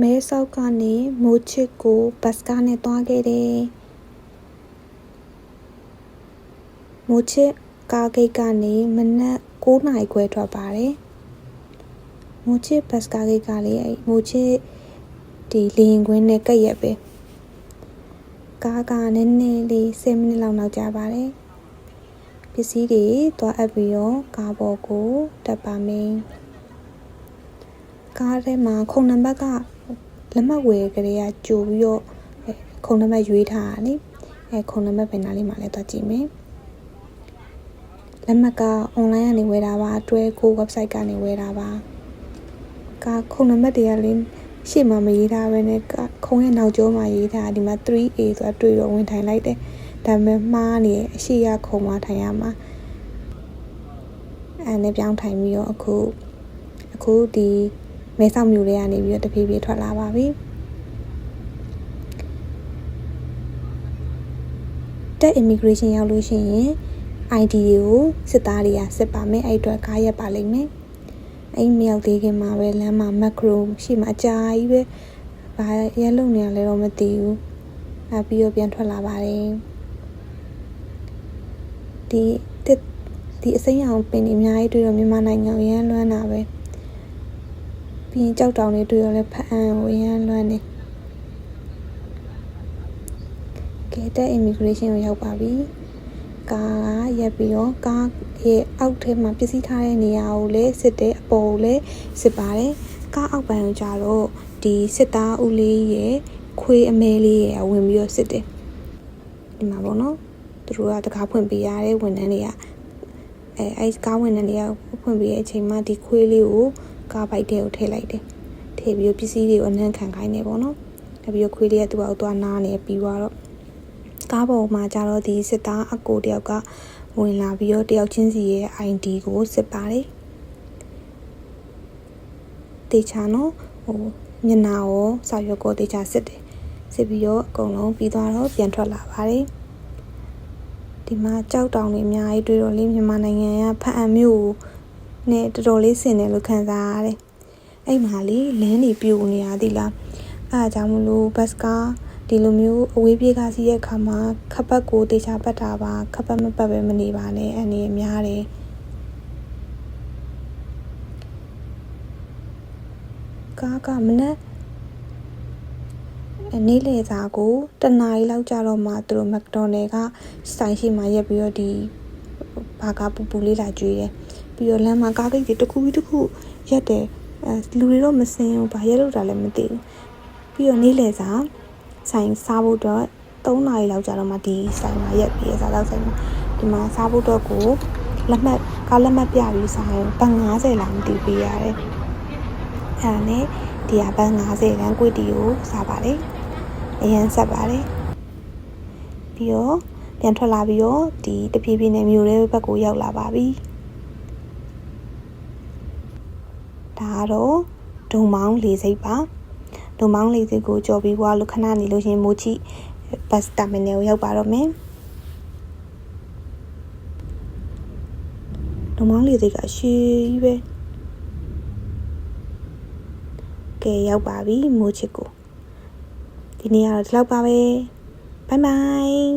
မဲဆောက်ကနေမိုးချစ်ကိုဘတ်စကားနဲ့သွားခဲ့တယ်မိုးချစ်ကားဂိတ်ကနေမနက်9နာရီခွဲထွက်ပါတယ်မိုးချစ်ဘတ်စကားဂိတ်ကလေအဲ့မိုးချစ်ဒီလေရင်ကွင်းနဲ့ကပ်ရက်ပဲကားကနည်းနည်းလေး10မိနစ်လောက်နောက်ကြပါတယ်ပစ္စည်းတွေသွားအပ်ပြီးတော့ကားပေါ်ကိုတက်ပါမယ်ကားထဲမှာခုံနံပါတ်က လက်မှတ်ဝယ်ကြရကြိုပြီးတော့ခုံနံပါတ်ရွေးထားတာနိအဲခုံနံပါတ်ပဲနားလေးမှာလည်းသွားကြည့်မယ်လက်မှတ်က online ကနေဝယ်တာပါအတွဲကို website ကနေဝယ်တာပါကခုံနံပါတ်တွေကလည်းရှေ့မှာမရေးထားပဲနဲ့ခုံရဲ့နောက်ကျောမှာရေးထားဒီမှာ 3A ဆိုတာတွေ့တော့ဝင်ထိုင်လိုက်တယ်ဒါပေမဲ့မှားနေအရှိရခုံမှာထိုင်ရမှာအဲနဲ့ပြောင်းထိုင်ပြီးတော့အခုအခုဒီ မဲဆောက်မြို့လေးကနေပြီးတော့တဖြည်းဖြည်းထွက်လာပါပြီတက် immigration ရောက်လို့ရှိရင် ID တွေကိုစစ်သားတွေကစစ်ပါမယ်အဲ့အတွက်ကားရက်ပါလိမ့်မယ်အဲ့မရောက်သေးခင်မှာပဲလမ်းမှာ macro ရှိမှအကြာကြီးပဲဘာရဲလုံနေရလဲတော့မသိဘူးအဲပြီးတော့ပြန်ထွက်လာပါတယ်ဒီတစ်ဒီအစိမ်းအောင်ပင်တွေအများကြီးတွေ့တော့မြန်မာနိုင်ငံရမ်းလွမ်းတာပဲ ပြီးရင်ကြောက်တောင်တွေတွေ့တော့လဲဖအံကိုရမ်းလွမ်းနေကဲတဲ့ immigration ကိုရောက်ပါပြီကားကရက်ပြီးတော့ကားရဲ့အောက်ထဲမှာပစ္စည်းထားတဲ့နေရာကိုလည်းစစ်တယ်အပေါ်ကိုလည်းစစ်ပါတယ်ကားအောက်ပိုင်းကိုကြတော့ဒီစစ်သားဦးလေးရဲ့ခွေးအမဲလေးရဲ့ဝင်ပြီးတော့စစ်တယ်ဒီမှာပေါ့နော်သူတို့ကတကားဖွင့်ပေးရတဲ့ဝန်ထမ်းတွေကအဲအဲကားဝန်ထမ်းတွေကဖွင့်ပေးတဲ့အချိန်မှာဒီခွေးလေးကို ကားပိုက်တဲ့ကိုထည့်လိုက်တယ်ထည့်ပြီးတော့ပစ္စည်းတွေကိုအနှံ့ခံခိုင်းနေပေါ့နော်နောက်ပြီးတော့ခွေးလေးကသူ့အောက်သွားနားနေပြီးတော့ကားပေါ်မှာကြတော့ဒီစစ်သားအကိုတယောက်ကဝင်လာပြီးတော့တယောက်ချင်းစီရဲ့ ID ကိုစစ်ပါတယ်တေချာနော်ဟိုမျက်နှာရောစာရွက်ကိုတေချာစစ်တယ်စစ်ပြီးတော့အကုန်လုံးပြီးသွားတော့ပြန်ထွက်လာပါတယ်ဒီမှာကြောက်တောင်တွေအများကြီးတွေ့တော့လေမြန်မာနိုင်ငံကဖအံမြို့ နဲ့တော်တော်လေးဆင်တယ်လို့ခံစားရတယ်အဲ့မှာလေလမ်းတွေပြိုနေရသည်လားအဲအကြောင်းမလို့ဘတ်စကားဒီလိုမျိုးအဝေးပြေးကားစီးရဲ့အခါမှာခပ်ပတ်ကိုတေချာပတ်တာပါခပ်ပတ်မပတ်ပဲမနေပါနဲ့အနေအများတယ်ကားကမနဲ့နေ့လေစာကိုတနားရီလောက်ကြာတော့မှသူတို့မက်ဒိုနယ်ကဆိုင်ရှိမှရက်ပြီးတော့ဒီဘာကပူပူလေးလာကြွေးတယ် ပြီးတော့လမ်းမှာကားဂိတ်တွေတစ်ခုပြီးတစ်ခုရက်တယ်အဲလူတွေတော့မစင်းဘူးဘာရက်လို့တာလည်းမသိဘူးပြီးတော့နေ့လေစာဆိုင်စားဖို့တော့3နာရီလောက်ကြာတော့မှဒီဆိုင်မှာရက်ပြီးစားတော့ဆိုင်မှာဒီမှာစားဖို့တော့ကိုလက်မှတ်ကားလက်မှတ်ပြပြီးစားရင်ပန်90လောက်မတည်ပေးရတယ်အဲဒါနဲ့ဒီကပန်း90ခန်းကွေတီကိုစားပါလေအရန်ဆက်ပါလေပြီးတော့ပြန်ထွက်လာပြီးတော့ဒီတပြေးပြေးနဲ့မြို့ရဲဘက်ကိုရောက်လာပါပြီ ဒါကတော့ဒုံမောင်းလေးစိတ်ပါဒုံမောင်းလေးစိတ်ကိုကြော်ပြီးွားလို့ခဏနေလို့ရှင်မိုးချီဘတ်စတာမီနယ်ကိုရောက်ပါတော့မယ်ဒုံမောင်းလေးစိတ်ကရှည်ကြီးပဲကဲရောက်ပါပြီမိုးချစ်ကိုဒီနေ့ကတော့ဒီလောက်ပါပဲဘိုင်ဘိုင်